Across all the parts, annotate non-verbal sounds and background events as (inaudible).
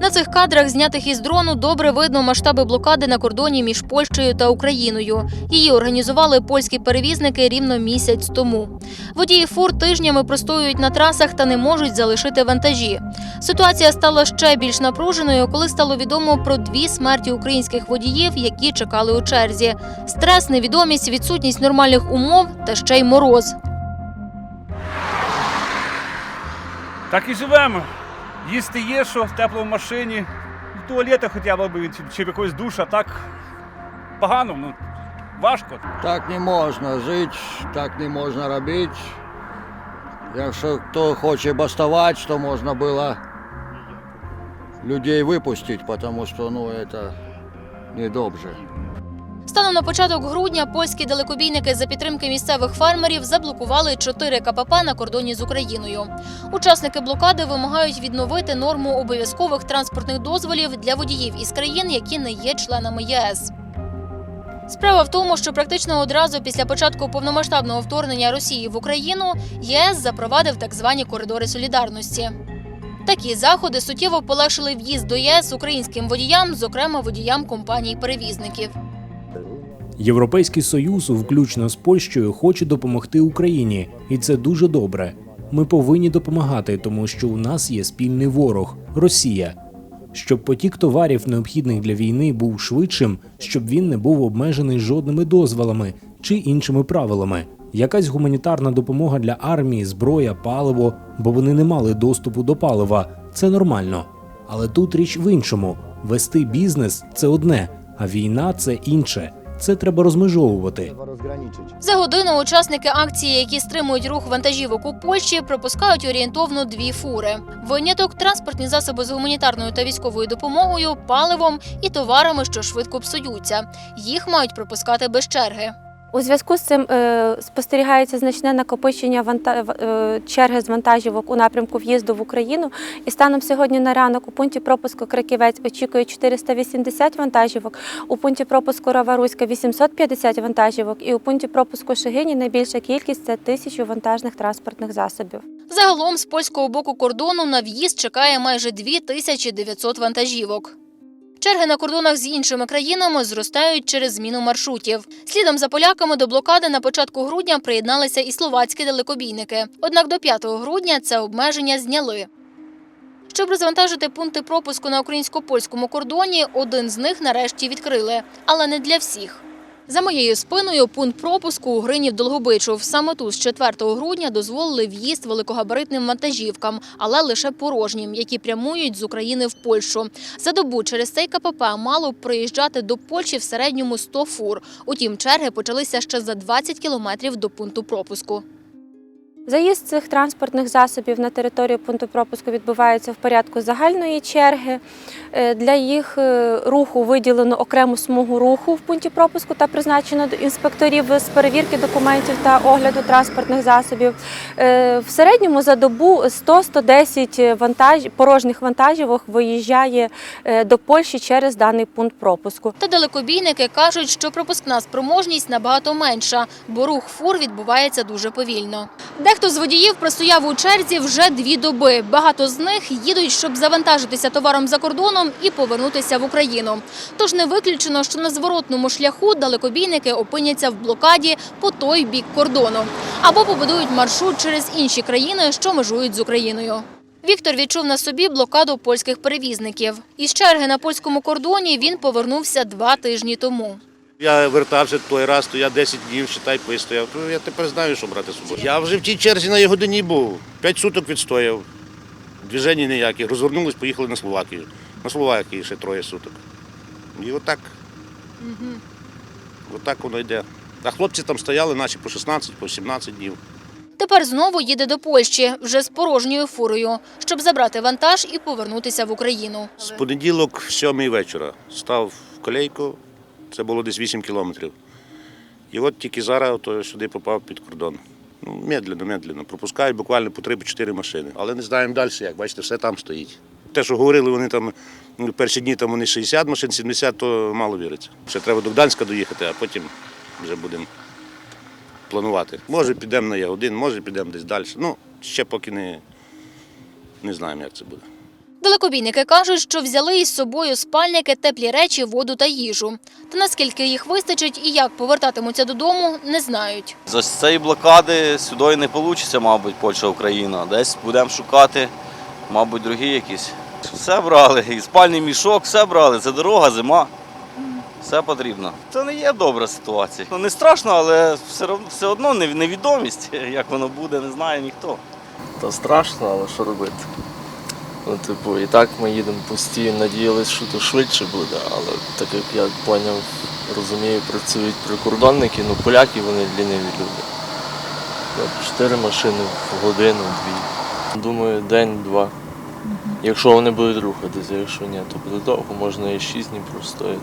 На цих кадрах, знятих із дрону, добре видно масштаби блокади на кордоні між Польщею та Україною. Її організували польські перевізники рівно місяць тому. Водії фур тижнями простоюють на трасах та не можуть залишити вантажі. Ситуація стала ще більш напруженою, коли стало відомо про дві смерті українських водіїв, які чекали у черзі. Стрес, невідомість, відсутність нормальних умов та ще й мороз. Так і живемо. Їсти є, що в теплому машині, в туалеті хоча б чи, в якогось душа, так погано, ну важко. Так не можна жити, так не можна робити. Якщо хто хоче бастувати, то можна було людей випустити, тому що ну, це не добре. Станом на початок грудня польські далекобійники за підтримки місцевих фермерів заблокували чотири КПП на кордоні з Україною. Учасники блокади вимагають відновити норму обов'язкових транспортних дозволів для водіїв із країн, які не є членами ЄС. Справа в тому, що практично одразу після початку повномасштабного вторгнення Росії в Україну ЄС запровадив так звані коридори солідарності. Такі заходи суттєво полегшили в'їзд до ЄС українським водіям, зокрема водіям компаній-перевізників. Європейський союз, включно з Польщею, хоче допомогти Україні, і це дуже добре. Ми повинні допомагати, тому що у нас є спільний ворог Росія. Щоб потік товарів, необхідних для війни, був швидшим, щоб він не був обмежений жодними дозволами чи іншими правилами. Якась гуманітарна допомога для армії, зброя, паливо, бо вони не мали доступу до палива. Це нормально. Але тут річ в іншому: вести бізнес це одне, а війна це інше. Це треба розмежовувати. За годину учасники акції, які стримують рух вантажівок у Польщі, пропускають орієнтовно дві фури. Виняток транспортні засоби з гуманітарною та військовою допомогою, паливом і товарами, що швидко псуються. Їх мають пропускати без черги. У зв'язку з цим е, спостерігається значне накопичення е, черги з вантажівок у напрямку в'їзду в Україну. І станом сьогодні на ранок у пункті пропуску Краківець очікує 480 вантажівок, у пункті пропуску Раваруська 850 вантажівок, і у пункті пропуску Шигині найбільша кількість це тисячу вантажних транспортних засобів. Загалом з польського боку кордону на в'їзд чекає майже 2900 вантажівок. Черги на кордонах з іншими країнами зростають через зміну маршрутів. Слідом за поляками до блокади на початку грудня приєдналися і словацькі далекобійники. Однак до 5 грудня це обмеження зняли. Щоб розвантажити пункти пропуску на українсько-польському кордоні, один з них нарешті відкрили, але не для всіх. За моєю спиною пункт пропуску у Гринів Долгобичув. Саме тут з 4 грудня дозволили в'їзд великогабаритним вантажівкам, але лише порожнім, які прямують з України в Польщу. За добу через цей КПП мало приїжджати до Польщі в середньому 100 фур. Утім, черги почалися ще за 20 кілометрів до пункту пропуску. Заїзд цих транспортних засобів на територію пункту пропуску відбувається в порядку загальної черги. Е, Для їх е, руху виділено окрему смугу руху в пункті пропуску та призначено до інспекторів з перевірки документів та огляду транспортних засобів. Е, В середньому за добу 100-110 вантаж... порожніх вантажівок виїжджає до Польщі через даний пункт пропуску. Та далекобійники кажуть, що пропускна спроможність набагато менша, бо рух фур відбувається дуже повільно. Дехто з водіїв простояв у черзі вже дві доби. Багато з них їдуть, щоб завантажитися товаром за кордоном і повернутися в Україну. Тож не виключено, що на зворотному шляху далекобійники опиняться в блокаді по той бік кордону або побудують маршрут через інші країни, що межують з Україною. Віктор відчув на собі блокаду польських перевізників. Із черги на польському кордоні він повернувся два тижні тому. Я вертався той раз, то я 10 днів считай, постояв. То я тепер знаю, що брати з собою. Я вже в тій черзі на годині був. П'ять суток відстояв. Движення ніяких. Розвернулись, поїхали на Словакію. На Словакії ще троє суток. І отак. Отак воно йде. А хлопці там стояли, наші по 16, по 17 днів. Тепер знову їде до Польщі вже з порожньою фурою, щоб забрати вантаж і повернутися в Україну. З понеділок, в сьомій вечора, став в колейку, це було десь 8 кілометрів. І от тільки зараз то сюди попав під кордон. Ну, медленно, медленно. Пропускають буквально по 3-4 машини. Але не знаємо далі, як бачите, все там стоїть. Те, що говорили, вони там ну, перші дні там вони 60 машин, 70, то мало віриться. Ще треба до Гданська доїхати, а потім вже будемо планувати. Може підемо на Ягодин, може підемо десь далі. Ну, ще поки не, не знаємо, як це буде. Далекобійники кажуть, що взяли із собою спальники, теплі речі, воду та їжу. Та наскільки їх вистачить і як повертатимуться додому, не знають. За цієї блокади сюди не вийде, мабуть, Польща, Україна. Десь будемо шукати, мабуть, другі якісь. Все брали, і спальний мішок, все брали. Це дорога, зима. Все потрібно. Це не є добра ситуація. Ну, не страшно, але все, одно невідомість, (laughs) як воно буде, не знає ніхто. Та страшно, але що робити? Ну, типу, і так ми їдемо постійно, надіялися, що то швидше буде, але так як я поняв, розумію, працюють прикордонники, ну поляки вони ліниві люди. Чотири машини в годину, дві. Думаю, день-два. Якщо вони будуть рухатися, якщо ні, то буде довго, можна і шість днів простояти.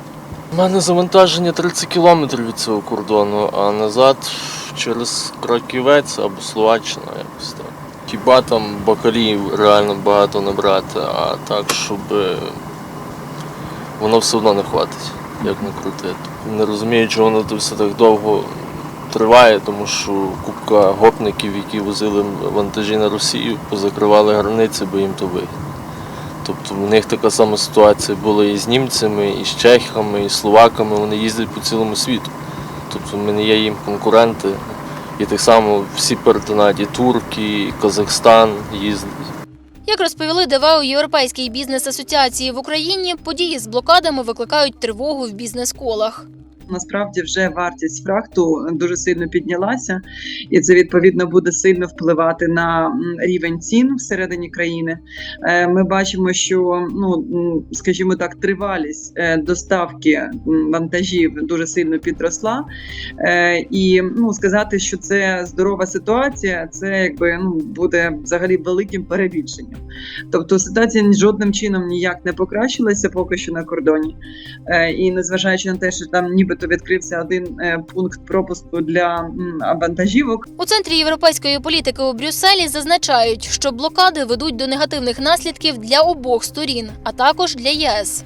У мене завантаження 30 кілометрів від цього кордону, а назад через Краківець або Словаччина якось так. Хіба там бакалів реально багато набрати, а так, щоб воно все одно не хватить, як не крути. Не розумію, чого воно то все так довго триває, тому що купка гопників, які возили вантажі на Росію, позакривали границі, бо їм то вигідно. Тобто в них така сама ситуація була і з німцями, і з чехами, і з словаками. Вони їздять по цілому світу. Тобто ми не є їм конкуренти. І так само всі перетинають і турки, і Казахстан їздить. Як розповіли ДВ у Європейській бізнес-асоціації в Україні, події з блокадами викликають тривогу в бізнес-колах. Насправді вже вартість фрахту дуже сильно піднялася, і це відповідно буде сильно впливати на рівень цін всередині країни. Е, Ми бачимо, що ну скажімо так, тривалість е, доставки вантажів дуже сильно підросла. Е, І ну сказати, що це здорова ситуація, це якби ну буде взагалі великим перебільшенням. Тобто ситуація жодним чином ніяк не покращилася поки що на кордоні. І незважаючи на те, що там нібито відкрився один е, пункт пропуску для вантажівок, У центрі європейської політики у Брюсселі зазначають, що блокади ведуть до негативних наслідків для обох сторін, а також для ЄС.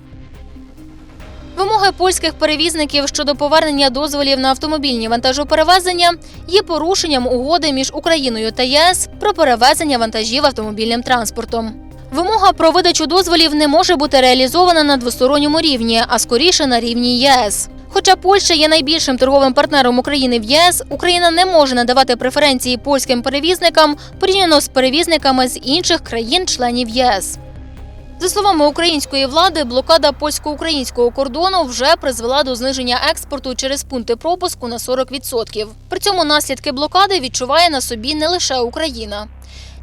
Вимоги польських перевізників щодо повернення дозволів на автомобільні вантажоперевезення є порушенням угоди між Україною та ЄС про перевезення вантажів автомобільним транспортом. Вимога про видачу дозволів не може бути реалізована на двосторонньому рівні, а скоріше на рівні ЄС. Хоча Польща є найбільшим торговим партнером України в ЄС, Україна не може надавати преференції польським перевізникам порівняно з перевізниками з інших країн-членів ЄС. За словами української влади, блокада польсько-українського кордону вже призвела до зниження експорту через пункти пропуску на 40%. При цьому наслідки блокади відчуває на собі не лише Україна.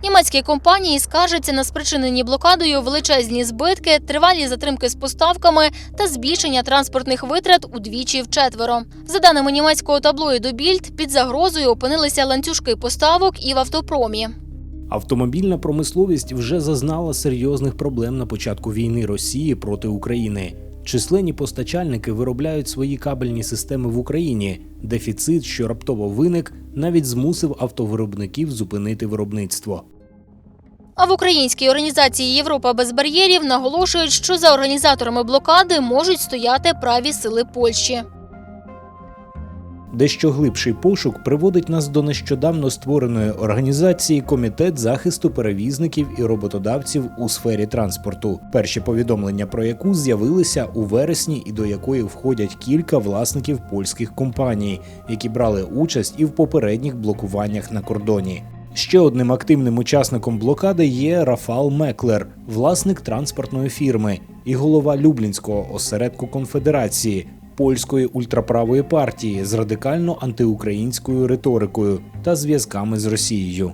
Німецькі компанії скаржаться на спричинені блокадою величезні збитки, тривалі затримки з поставками та збільшення транспортних витрат удвічі вчетверо. За даними німецького таблоїду Більд, під загрозою опинилися ланцюжки поставок і в автопромі. Автомобільна промисловість вже зазнала серйозних проблем на початку війни Росії проти України. Численні постачальники виробляють свої кабельні системи в Україні. Дефіцит, що раптово виник, навіть змусив автовиробників зупинити виробництво. А в українській організації Європа без бар'єрів наголошують, що за організаторами блокади можуть стояти праві сили Польщі. Дещо глибший пошук приводить нас до нещодавно створеної організації Комітет захисту перевізників і роботодавців у сфері транспорту, перші повідомлення про яку з'явилися у вересні і до якої входять кілька власників польських компаній, які брали участь і в попередніх блокуваннях на кордоні. Ще одним активним учасником блокади є Рафал Меклер, власник транспортної фірми і голова Люблінського осередку конфедерації, польської ультраправої партії з радикально антиукраїнською риторикою та зв'язками з Росією.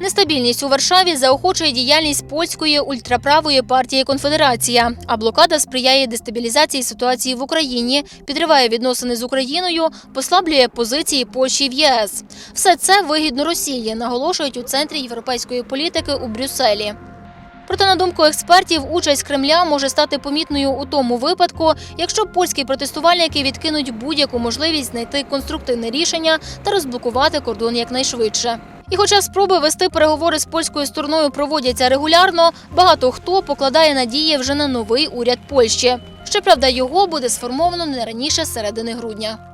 Нестабільність у Варшаві заохочує діяльність польської ультраправої партії Конфедерація. А блокада сприяє дестабілізації ситуації в Україні, підриває відносини з Україною, послаблює позиції Польщі в ЄС. Все це вигідно Росії, наголошують у центрі європейської політики у Брюсселі. Проте, на думку експертів, участь Кремля може стати помітною у тому випадку, якщо польські протестувальники відкинуть будь-яку можливість знайти конструктивне рішення та розблокувати кордон якнайшвидше. І хоча спроби вести переговори з польською стороною проводяться регулярно, багато хто покладає надії вже на новий уряд Польщі. Щоправда, його буде сформовано не раніше середини грудня.